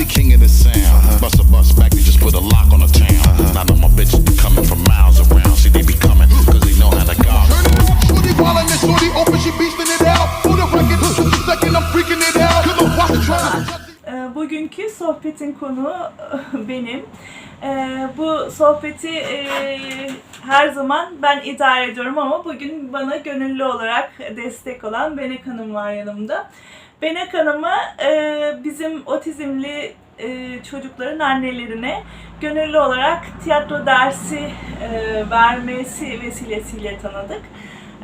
the king of the sound. Bust a bus back, they just put a lock on the town. Now know my bitches be coming from miles around. See, they be coming, cause they know how to go. Turn it up, shorty wildin' and shorty open, she beastin' it out. For the record, just a second, I'm freaking it out. Cause I'm watching trying Ee, Bugünkü sohbetin konuğu benim. Ee, Bu sohbeti e, her zaman ben idare ediyorum ama bugün bana gönüllü olarak destek olan Benek Hanım var yanımda. Benek Hanım'ı e, bizim otizmli e, çocukların annelerine gönüllü olarak tiyatro dersi e, vermesi vesilesiyle tanıdık.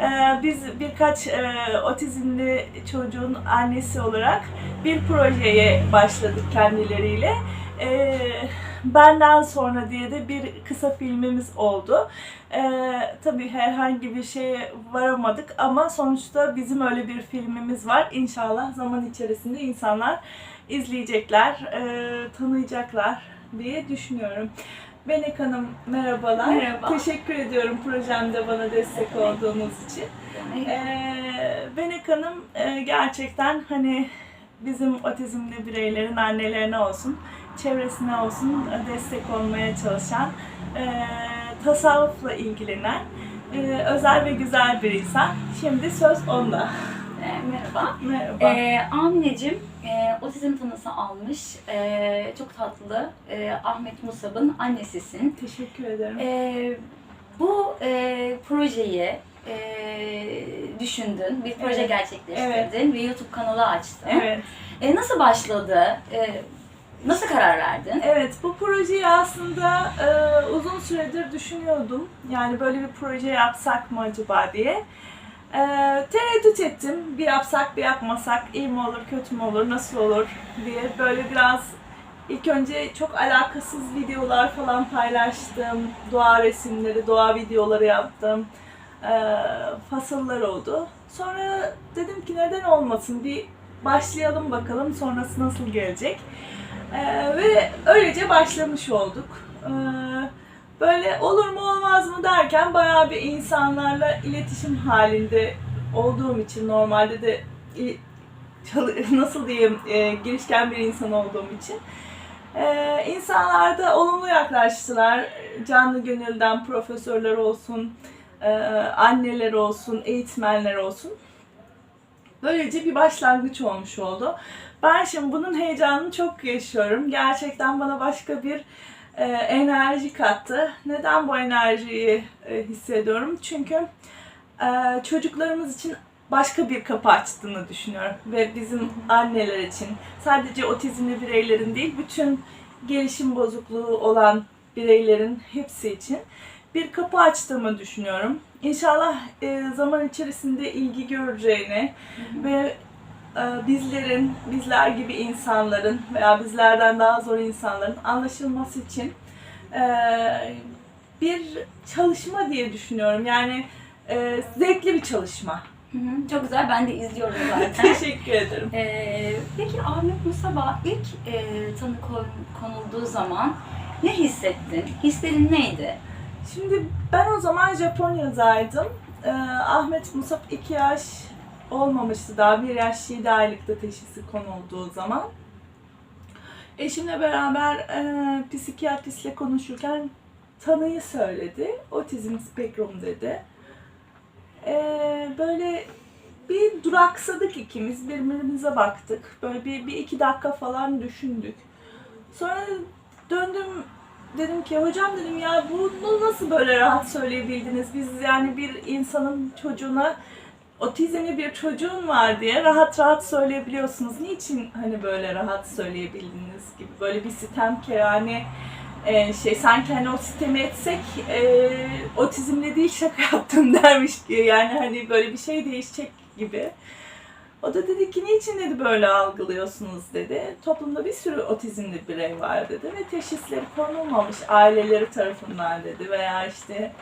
Ee, Biz birkaç e, otizmli çocuğun annesi olarak bir projeye başladık kendileriyle. Ee, Benden sonra diye de bir kısa filmimiz oldu. Ee, tabii herhangi bir şeye varamadık ama sonuçta bizim öyle bir filmimiz var. İnşallah zaman içerisinde insanlar izleyecekler, e, tanıyacaklar diye düşünüyorum. Benek Hanım merhabalar. Merhaba. Teşekkür ediyorum projemde bana destek olduğunuz için. Ee, Benek Hanım e, gerçekten hani bizim otizmli bireylerin annelerine olsun, çevresine olsun e, destek olmaya çalışan, e, tasavvufla ilgilenen e, özel ve güzel bir insan. Şimdi söz onda. Merhaba. Merhaba. Ee, Amine'cim e, otizm tanısı almış. Ee, çok tatlı. Ee, Ahmet Musab'ın annesisin. Teşekkür ederim. Ee, bu e, projeyi e, düşündün, bir proje Evet. gerçekleştirdin ve YouTube kanalı açtın. evet. E, nasıl başladı? E, nasıl karar verdin? Evet, bu projeyi aslında e, uzun süredir düşünüyordum. Yani böyle bir proje yapsak mı acaba diye. E, tereddüt ettim. Bir yapsak, bir yapmasak, iyi mi olur, kötü mü olur, nasıl olur diye. Böyle biraz ilk önce çok alakasız videolar falan paylaştım. Doğa resimleri, doğa videoları yaptım. E, fasıllar oldu. Sonra dedim ki neden olmasın, bir başlayalım bakalım sonrası nasıl gelecek. Ee, ve öylece başlamış olduk. Ee, böyle olur mu olmaz mı derken bayağı bir insanlarla iletişim halinde olduğum için normalde de nasıl diyeyim e, girişken bir insan olduğum için ee, insanlar da olumlu yaklaştılar. Canlı gönülden profesörler olsun, e, anneler olsun, eğitmenler olsun. Böylece bir başlangıç olmuş oldu. Ben şimdi bunun heyecanını çok yaşıyorum. Gerçekten bana başka bir e, enerji kattı. Neden bu enerjiyi e, hissediyorum? Çünkü e, çocuklarımız için başka bir kapı açtığını düşünüyorum. Ve bizim anneler için sadece otizmli bireylerin değil, bütün gelişim bozukluğu olan bireylerin hepsi için bir kapı açtığımı düşünüyorum. İnşallah e, zaman içerisinde ilgi göreceğini ve e, bizlerin, bizler gibi insanların veya bizlerden daha zor insanların anlaşılması için e, bir çalışma diye düşünüyorum. Yani e, zevkli bir çalışma. Hı hı, Çok güzel, ben de izliyorum zaten. Teşekkür ederim. Ee, peki Ahmet Musab'a ilk e, tanı kon- konulduğu zaman ne hissettin? Hislerin neydi? Şimdi ben o zaman Japonya'daydım. Ee, Ahmet Musab 2 yaş olmamıştı daha. 1 yaş 7 aylıkta teşhisi konulduğu zaman. Eşimle beraber e, psikiyatristle konuşurken tanıyı söyledi. Otizm spektrum dedi. Ee, böyle bir duraksadık ikimiz. Birbirimize baktık. Böyle bir, bir iki dakika falan düşündük. Sonra döndüm dedim ki hocam dedim ya bunu nasıl böyle rahat söyleyebildiniz? Biz yani bir insanın çocuğuna otizmli bir çocuğun var diye rahat rahat söyleyebiliyorsunuz. Niçin hani böyle rahat söyleyebildiniz gibi böyle bir sitem yani e, şey sanki hani o sitemi etsek e, otizmle değil şaka yaptım dermiş ki yani hani böyle bir şey değişecek gibi. O da dedi ki niçin dedi böyle algılıyorsunuz dedi. Toplumda bir sürü otizmli birey var dedi ve teşhisleri konulmamış aileleri tarafından dedi veya işte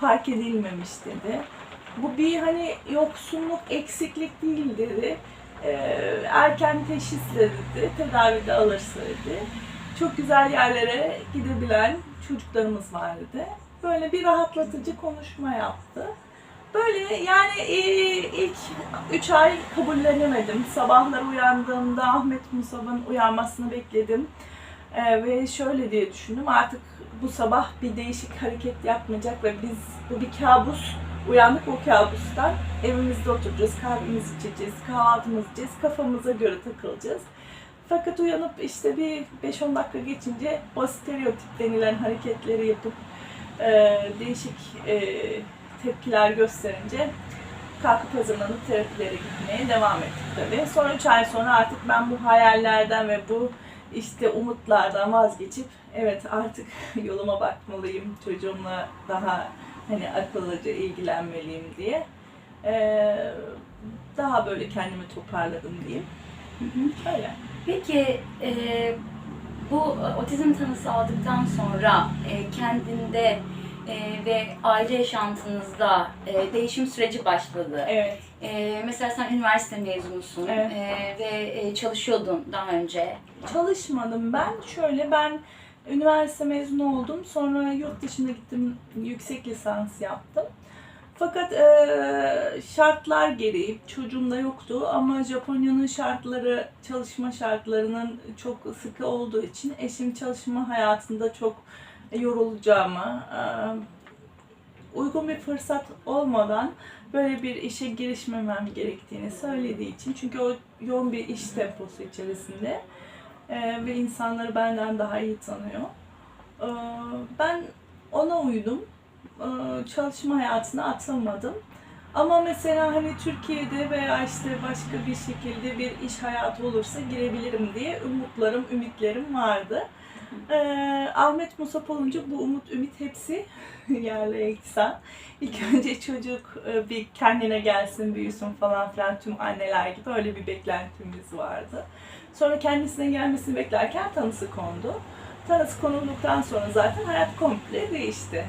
fark edilmemiş dedi. Bu bir hani yoksunluk, eksiklik değil dedi. Ee, erken teşhisle dedi, tedavide alırsa dedi. Çok güzel yerlere gidebilen çocuklarımız var dedi. Böyle bir rahatlatıcı konuşma yaptı. Böyle yani e, ilk 3 ay kabullenemedim. Sabahlar uyandığımda Ahmet Musab'ın uyanmasını bekledim. Ee, ve şöyle diye düşündüm artık bu sabah bir değişik hareket yapmayacak ve biz bu bir kabus. Uyandık o kabustan. Evimizde oturacağız, kahvemizi içeceğiz, kahvaltımızı yiyeceğiz, kafamıza göre takılacağız. Fakat uyanıp işte bir 5-10 dakika geçince o stereotip denilen hareketleri yapıp e, değişik e, tepkiler gösterince kalkıp hazırlanıp terapilere gitmeye devam ettik tabii. Sonra 3 ay sonra artık ben bu hayallerden ve bu işte umutlardan vazgeçip evet artık yoluma bakmalıyım, çocuğumla daha hani akıllıca ilgilenmeliyim diye e, daha böyle kendimi toparladım diyeyim. Öyle. Peki e, bu otizm tanısı aldıktan sonra e, kendinde e, ve aile yaşantınızda e, değişim süreci başladı. Evet. E, mesela sen üniversite mezunusun Evet. e, ve e, çalışıyordun daha önce. Çalışmadım ben. Şöyle ben üniversite mezunu oldum. Sonra yurt dışına gittim. Yüksek lisans yaptım. Fakat eee, şartlar gereği çocuğum da yoktu ama Japonya'nın şartları, çalışma şartlarının çok sıkı olduğu için eşim çalışma hayatında çok yorulacağımı, eee, uygun bir fırsat olmadan böyle bir işe girişmemem gerektiğini söylediği için çünkü o yoğun bir iş temposu içerisinde ee, ve insanları benden daha iyi tanıyor. Ben ona uydum. Çalışma hayatına atılmadım. Ama mesela hani Türkiye'de veya işte başka bir şekilde bir iş hayatı olursa girebilirim diye umutlarım, ümitlerim vardı. Ee, Ahmet Musab olunca bu umut, ümit hepsi yerle eksan. İlk önce çocuk e, bir kendine gelsin, büyüsün falan filan tüm anneler gibi öyle bir beklentimiz vardı. Sonra kendisine gelmesini beklerken tanısı kondu. Tanısı konulduktan sonra zaten hayat komple değişti.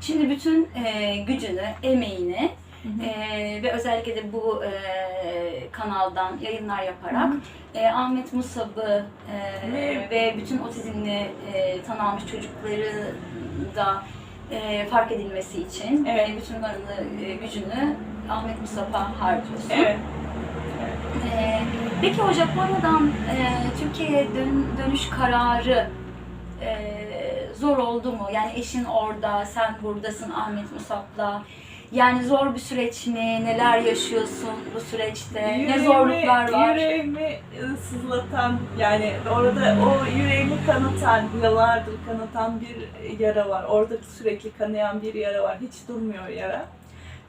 Şimdi bütün e, gücünü, emeğini hı. e, ve özellikle de bu e, kanaldan yayınlar yaparak e, Ahmet Musab'ı e, Ve- ve bütün otizmli e, tanınmış çocukları da e, fark edilmesi için Evet. e, bütün varını, e, gücünü Ahmet Musab'a harcıyorsun. Evet. E, peki o Japonya'dan e, Türkiye'ye dön- dönüş kararı e, zor oldu mu? Yani eşin orada, sen buradasın Ahmet Musab'la. Yani zor bir süreç mi? Neler yaşıyorsun bu süreçte? ne Yüreğimi- zorluklar var? Yüreğimi sızlatan yani orada o yüreğimi kanatan, yıllardır kanatan bir yara var. Orada sürekli kanayan bir yara var. Hiç durmuyor yara.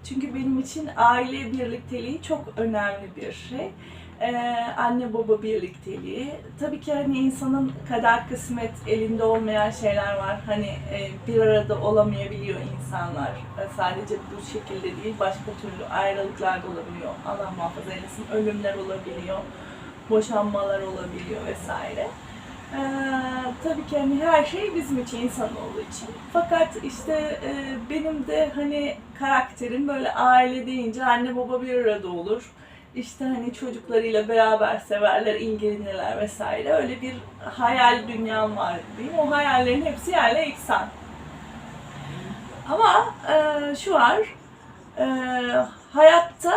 Çünkü benim için aile birlikteliği çok önemli bir şey. Ee, anne baba birlikteliği. Tabii ki hani insanın kader kısmet elinde olmayan şeyler var. Hani e, bir arada olamayabiliyor insanlar. E, sadece bu şekilde değil, başka türlü ayrılıklar da olabiliyor. Allah muhafaza eylesin. Ölümler olabiliyor. Boşanmalar olabiliyor vesaire. Ee, tabii ki hani her şey bizim için, insanoğlu için. Fakat işte e, benim de hani karakterim böyle aile deyince anne baba bir arada olur. İşte hani çocuklarıyla beraber severler, ilgilenirler vesaire. Öyle bir hayal dünyam var diyeyim. O hayallerin hepsi yerle eksan. Ama e, şu var, e, hayatta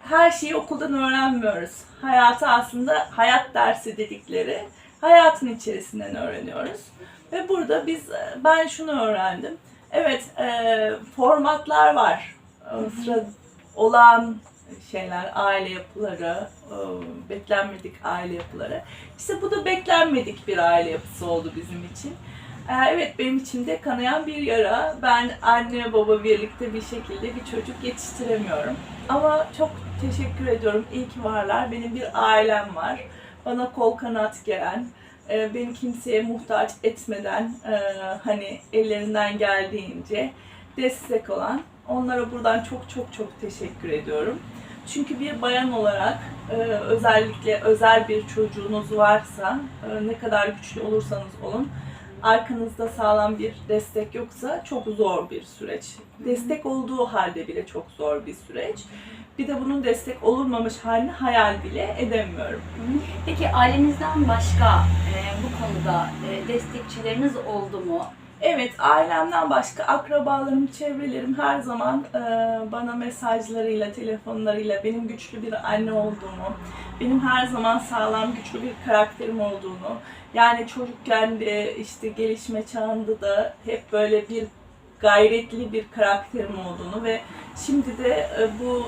her şeyi okuldan öğrenmiyoruz. Hayatı aslında hayat dersi dedikleri hayatın içerisinden öğreniyoruz. Ve burada biz, ben şunu öğrendim. Evet, e, formatlar var. E, sıra olağan şeyler, aile yapıları, e, beklenmedik aile yapıları. İşte bu da beklenmedik bir aile yapısı oldu bizim için. E, Evet benim içimde kanayan bir yara. Ben anne baba birlikte bir şekilde bir çocuk yetiştiremiyorum. Ama çok teşekkür ediyorum. İyi ki varlar. Benim bir ailem var. Bana kol kanat gelen, e, beni kimseye muhtaç etmeden hani ellerinden geldiğince destek olan onlara buradan çok çok çok teşekkür ediyorum. Çünkü bir bayan olarak e, özellikle özel bir çocuğunuz varsa e, ne kadar güçlü olursanız olun arkanızda sağlam bir destek yoksa çok zor bir süreç. Destek olduğu halde bile çok zor bir süreç. Bir de bunun destek olunmamış halini hayal bile edemiyorum. Peki ailenizden başka e, bu konuda e, destekçileriniz oldu mu? Evet, ailemden başka akrabalarım, çevrelerim her zaman e, bana mesajlarıyla, telefonlarıyla benim güçlü bir anne olduğumu, benim her zaman sağlam, güçlü bir karakterim olduğunu, yani çocukken de işte gelişme çağında da hep böyle bir gayretli bir karakterim olduğunu ve şimdi de e, bu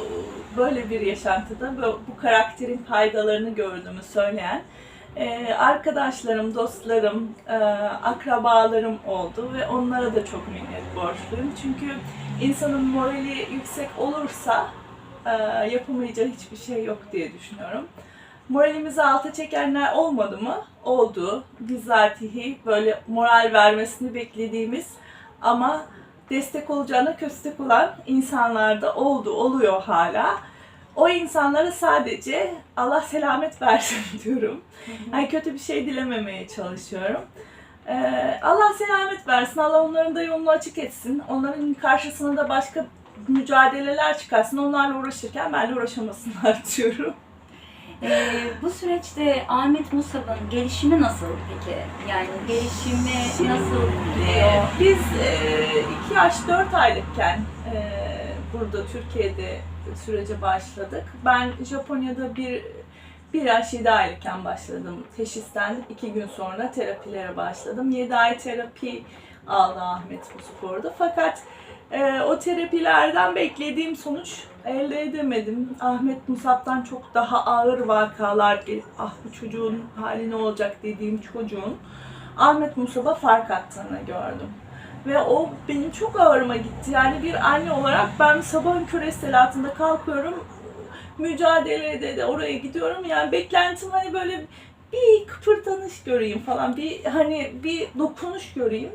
böyle bir yaşantıda bu, bu karakterin faydalarını gördüğümü söyleyen e, arkadaşlarım, dostlarım, e, akrabalarım oldu ve onlara da çok minnet borçluyum. Çünkü insanın morali yüksek olursa e, yapamayacağı hiçbir şey yok diye düşünüyorum. Moralimizi alta çekenler olmadı mı? Oldu. Bizatihi böyle moral vermesini beklediğimiz ama destek olacağına köstek olan insanlar da oldu, oluyor hala. O insanlara sadece Allah selamet versin diyorum. Yani kötü bir şey dilememeye çalışıyorum. Ee, Allah selamet versin, Allah onların da yolunu açık etsin. Onların karşısına da başka mücadeleler çıkarsın. Onlarla uğraşırken benimle uğraşamasınlar diyorum. Ee, bu süreçte Ahmet Musab'ın gelişimi nasıl peki? Yani gelişimi nasıl gidiyor? Biz 2 yaş 4 aylıkken e, burada Türkiye'de sürece başladık. Ben Japonya'da bir bir yaş 7 aylıkken başladım. Teşhislendim. 2 gün sonra terapilere başladım. 7 ay terapi aldı Ahmet bu sporda. Fakat e, o terapilerden beklediğim sonuç elde edemedim. Ahmet Musab'dan çok daha ağır vakalar gelip ah bu çocuğun hali ne olacak dediğim çocuğun Ahmet Musab'a fark attığını gördüm. Ve o benim çok ağırıma gitti. Yani bir anne olarak ben sabahın küresel altında kalkıyorum. Mücadelede de oraya gidiyorum. Yani beklentim hani böyle bir kıpırdanış göreyim falan. Bir hani bir dokunuş göreyim.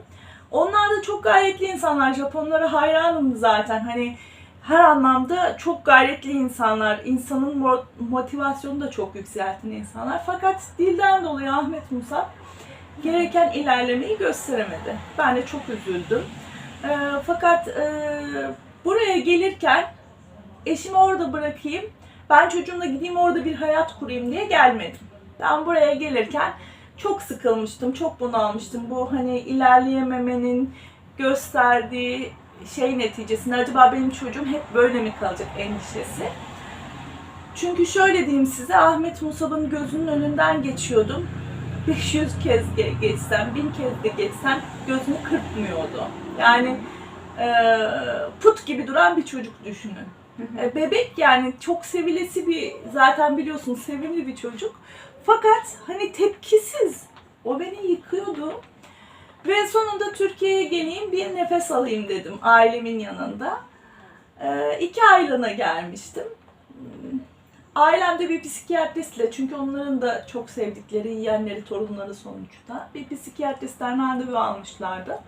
Onlar da çok gayretli insanlar. Japonlara hayranım zaten. Hani her anlamda çok gayretli insanlar. İnsanın mo- motivasyonu da çok yükselten insanlar. Fakat dilden dolayı Ahmet Musa gereken ilerlemeyi gösteremedi. Ben de çok üzüldüm. Ee, fakat e, buraya gelirken eşimi orada bırakayım, ben çocuğumla gideyim orada bir hayat kurayım diye gelmedim. Ben buraya gelirken çok sıkılmıştım, çok bunalmıştım. Bu hani ilerleyememenin gösterdiği şey neticesinde acaba benim çocuğum hep böyle mi kalacak endişesi. Çünkü şöyle diyeyim size Ahmet Musab'ın gözünün önünden geçiyordum. 500 kez ge- geçsem, 1000 kez de geçsem gözünü kırpmıyordu. Yani e, put gibi duran bir çocuk düşünün. E, bebek yani çok sevilesi bir, zaten biliyorsun sevimli bir çocuk. Fakat hani tepkisiz. O beni yıkıyordu. Ve sonunda Türkiye'ye geleyim bir nefes alayım dedim ailemin yanında. E, iki aylığına gelmiştim. Ailemde bir psikiyatristle çünkü onların da çok sevdikleri yeğenleri, torunları sonuçta bir psikiyatristten randevu almışlardı.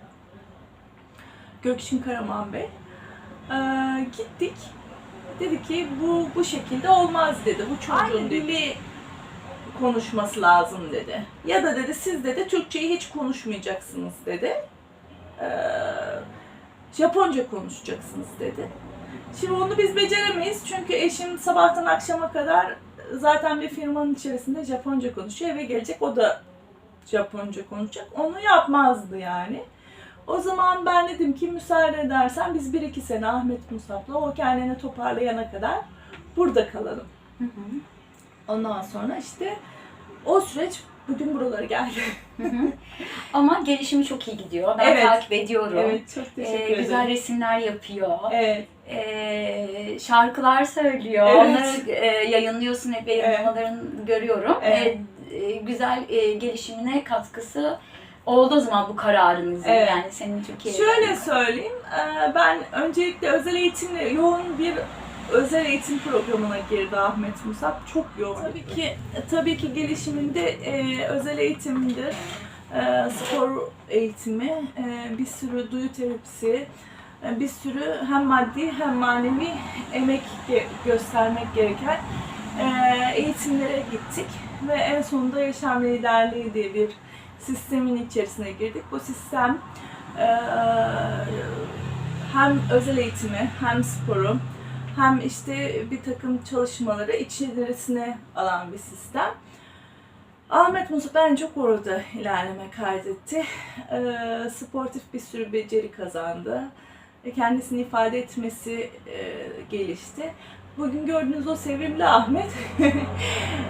Gökşin Karaman Bey. Ee, gittik. Dedi ki bu bu şekilde olmaz dedi. Bu çocuğun dili konuşması lazım dedi. Ya da dedi siz dedi Türkçeyi hiç konuşmayacaksınız dedi. Ee, Japonca konuşacaksınız dedi. Şimdi onu biz beceremeyiz çünkü eşim sabahtan akşama kadar zaten bir firmanın içerisinde Japonca konuşuyor. Eve gelecek o da Japonca konuşacak. Onu yapmazdı yani. O zaman ben dedim ki müsaade edersen biz bir iki sene Ahmet Musab'la o kendini toparlayana kadar burada kalalım. Hı hı. Ondan sonra işte o süreç bugün buralara geldi. Ama gelişimi çok iyi gidiyor. Ben Evet. takip ediyorum. Evet çok Ee, teşekkür ederim. güzel resimler yapıyor. Evet. Ee, şarkılar söylüyor. Evet. Onları e, yayınlıyorsun hep yayınlamalarını görüyorum. Evet. E, güzel e, gelişimine katkısı oldu o zaman bu kararınızın Evet. yani senin Türkiye'ye Şöyle gelmen. söyleyeyim, e, ben öncelikle özel eğitimle yoğun bir özel eğitim programına girdi Ahmet Musab. Çok yoğun. Tabii ki tabii ki gelişiminde e, özel eğitimdir. E, spor eğitimi, e, bir sürü duyu terapisi, e, bir sürü hem maddi hem manevi emek göstermek gereken e, eğitimlere gittik ve en sonunda yaşam liderliği diye bir sistemin içerisine girdik. Bu sistem e, hem özel eğitimi hem sporu hem işte bir takım çalışmaları içerisine alan bir sistem. Ahmet Musa ben çok orada ilerleme kaydetti. Ee, sportif bir sürü beceri kazandı. Ve Kendisini ifade etmesi e, gelişti. Bugün gördüğünüz o sevimli Ahmet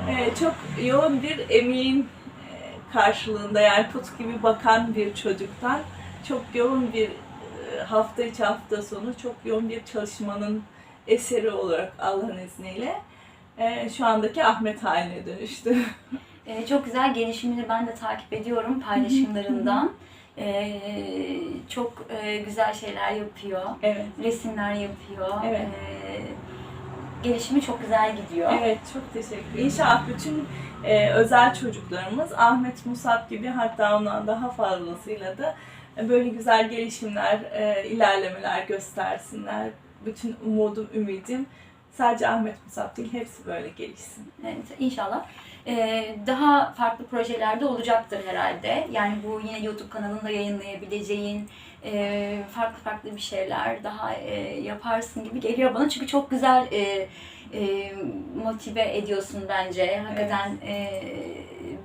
e, çok yoğun bir emeğin e, karşılığında yani put gibi bakan bir çocuktan çok yoğun bir e, hafta içi hafta sonu çok yoğun bir çalışmanın eseri olarak Allah'ın izniyle e, şu andaki Ahmet haline dönüştü. Çok güzel gelişimini ben de takip ediyorum paylaşımlarından. Ee, çok e, güzel şeyler yapıyor. evet. Resimler yapıyor. Evet. Ee, gelişimi çok güzel gidiyor. Evet, çok teşekkür İnşallah bütün e, özel çocuklarımız Ahmet Musab gibi hatta ondan daha fazlasıyla da e, böyle güzel gelişimler, e, ilerlemeler göstersinler. Bütün umudum, ümidim sadece Ahmet Musab değil, hepsi böyle gelişsin. Evet, inşallah. Ee, daha farklı projelerde olacaktır herhalde. Yani bu yine YouTube kanalında yayınlayabileceğin e, farklı farklı bir şeyler daha e, yaparsın gibi geliyor bana. Çünkü çok güzel e, e, motive ediyorsun bence. Hakikaten e,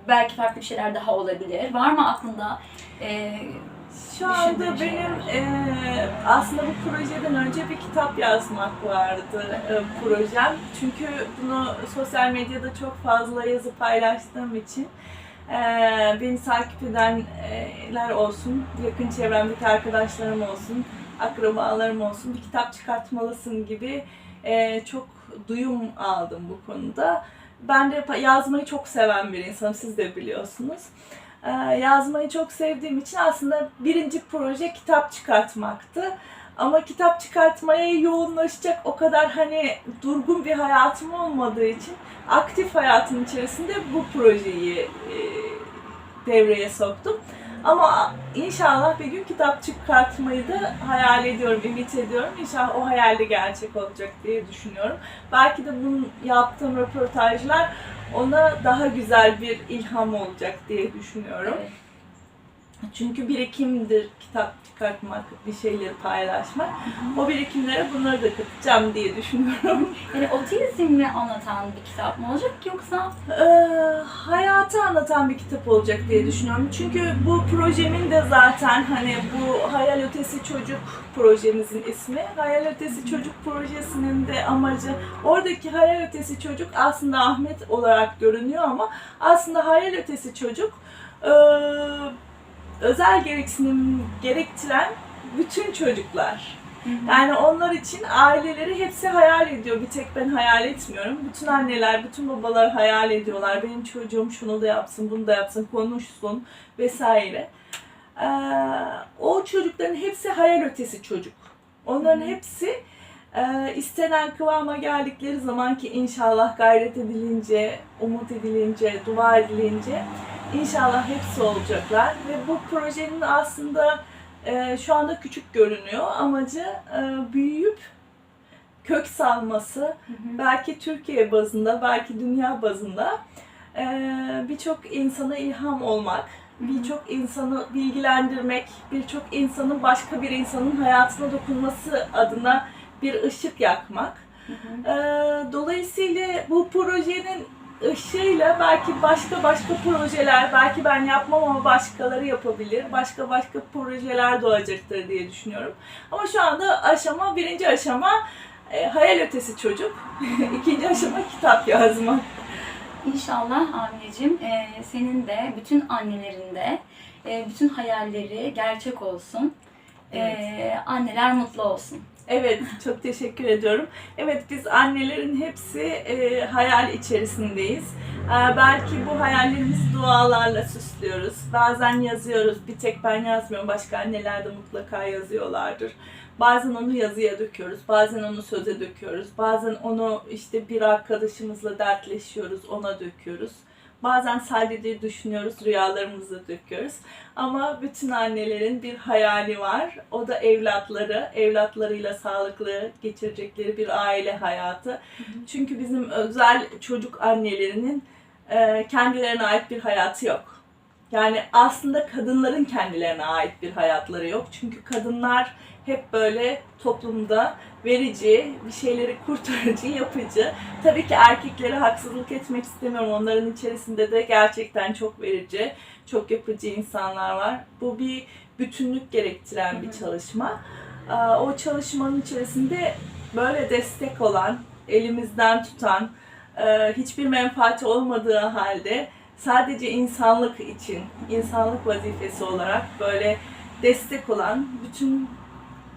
belki farklı bir şeyler daha olabilir. Var mı aklında? E, Şu anda benim e, aslında bu projeden önce bir kitap yazmak vardı e, projem. Çünkü bunu sosyal medyada çok fazla yazı paylaştığım için e, beni takip edenler olsun, yakın çevremdeki arkadaşlarım olsun, akrabalarım olsun bir kitap çıkartmalısın gibi e, çok duyum aldım bu konuda. Ben de yazmayı çok seven bir insanım, siz de biliyorsunuz. Ee, yazmayı çok sevdiğim için aslında birinci proje kitap çıkartmaktı. Ama kitap çıkartmaya yoğunlaşacak o kadar hani durgun bir hayatım olmadığı için aktif hayatın içerisinde bu projeyi e, devreye soktum. Ama inşallah bir gün kitap çıkartmayı da hayal ediyorum, ümit ediyorum. İnşallah o hayal de gerçek olacak diye düşünüyorum. Belki de bunun yaptığım röportajlar ona daha güzel bir ilham olacak diye düşünüyorum. evet. Çünkü birikimdir kitap çıkartmak, bir şeyleri paylaşmak. O birikimlere bunları da katacağım diye düşünüyorum. Yani otizmi anlatan bir kitap mı olacak yoksa Ee, hayatı anlatan bir kitap olacak diye düşünüyorum. Çünkü bu projemin de zaten hani bu Hayal Ötesi Çocuk projemizin ismi. Hayal Ötesi Çocuk projesinin de amacı oradaki Hayal Ötesi Çocuk aslında Ahmet olarak görünüyor ama aslında Hayal Ötesi Çocuk ee, özel gereksinim gerektiren bütün çocuklar. Yani onlar için aileleri hepsi hayal ediyor. Bir tek ben hayal etmiyorum. Bütün anneler, bütün babalar hayal ediyorlar. Benim çocuğum şunu da yapsın, bunu da yapsın, konuşsun vesaire. Ee, o çocukların hepsi hayal ötesi çocuk. Onların hepsi e, istenen kıvama geldikleri zaman ki inşallah gayret edilince, umut edilince, dua edilince inşallah hepsi olacaklar. Ve bu projenin aslında e, şu anda küçük görünüyor. Amacı e, büyüyüp kök salması, belki Türkiye bazında, belki dünya bazında e, birçok insana ilham olmak, birçok insanı bilgilendirmek, birçok insanın başka bir insanın hayatına dokunması adına bir ışık yakmak. E, dolayısıyla bu projenin ışığıyla belki başka başka projeler, belki ben yapmam ama başkaları yapabilir. Başka başka projeler doğacaktır diye düşünüyorum. Ama şu anda aşama, birinci aşama e, hayal ötesi çocuk. İkinci aşama kitap yazmak. İnşallah Amineciğim e, senin de bütün annelerin de e, bütün hayalleri gerçek olsun. E, anneler mutlu olsun. Evet, çok teşekkür ediyorum. Evet, biz annelerin hepsi e, hayal içerisindeyiz. E, belki bu hayallerimizi dualarla süslüyoruz. Bazen yazıyoruz, bir tek ben yazmıyorum, başka anneler de mutlaka yazıyorlardır. Bazen onu yazıya döküyoruz, bazen onu söze döküyoruz, bazen onu işte bir arkadaşımızla dertleşiyoruz, ona döküyoruz. Bazen sadece düşünüyoruz, rüyalarımızı döküyoruz. Ama bütün annelerin bir hayali var. O da evlatları, evlatlarıyla sağlıklı geçirecekleri bir aile hayatı. Çünkü bizim özel çocuk annelerinin e, kendilerine ait bir hayatı yok. Yani aslında kadınların kendilerine ait bir hayatları yok. Çünkü kadınlar hep böyle toplumda verici, bir şeyleri kurtarıcı, yapıcı. Tabii ki erkeklere haksızlık etmek istemiyorum. Onların içerisinde de gerçekten çok verici, çok yapıcı insanlar var. Bu bir bütünlük gerektiren bir çalışma. O çalışmanın içerisinde böyle destek olan, elimizden tutan, e, hiçbir menfaati olmadığı halde sadece insanlık için, insanlık vazifesi olarak böyle destek olan bütün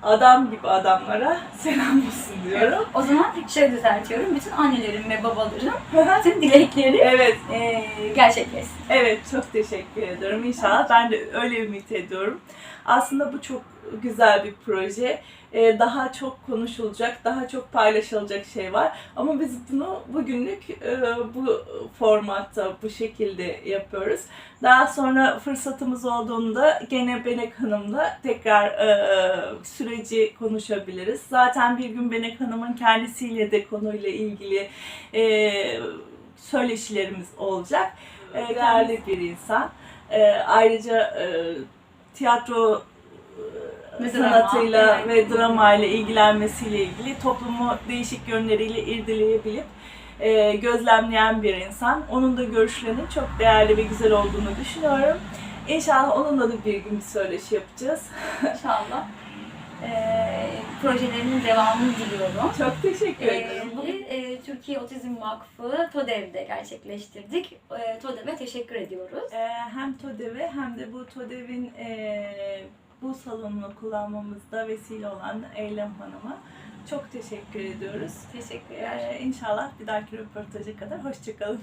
adam gibi adamlara selam olsun diyorum. O zaman şöyle düzeltiyorum. Bütün annelerin ve babaların bütün dilekleri evet, e, gerçekleşsin. evet çok teşekkür ediyorum. İnşallah ben de öyle ümit ediyorum. Aslında bu çok güzel bir proje. Ee, Daha çok konuşulacak, daha çok paylaşılacak şey var. Ama biz bunu bugünlük e, bu formatta, bu şekilde yapıyoruz. Daha sonra fırsatımız olduğunda gene Benek Hanım'la tekrar e, süreci konuşabiliriz. Zaten bir gün Benek Hanım'ın kendisiyle de konuyla ilgili e, söyleşilerimiz olacak. E, değerli bir insan. E, ayrıca e, tiyatro e, Ve drama, sanatıyla evet. ve drama ile ilgilenmesiyle ilgili toplumu değişik yönleriyle irdeleyebilip e, gözlemleyen bir insan. Onun da görüşlerinin çok değerli ve güzel olduğunu düşünüyorum. İnşallah onunla da bir gün bir söyleşi yapacağız. İnşallah. E, projelerinin devamını diliyorum. Çok teşekkür Ee, ederim. bugün e, Türkiye Otizm Vakfı TODEV'de gerçekleştirdik. E, TODEV'e teşekkür ediyoruz. Ee, hem TODEV'e hem de bu TODEV'in e, bu salonunu kullanmamızda vesile olan Eylem Hanım'a çok teşekkür ediyoruz. Teşekkürler. Ee, inşallah bir dahaki röportaja kadar hoşçakalın.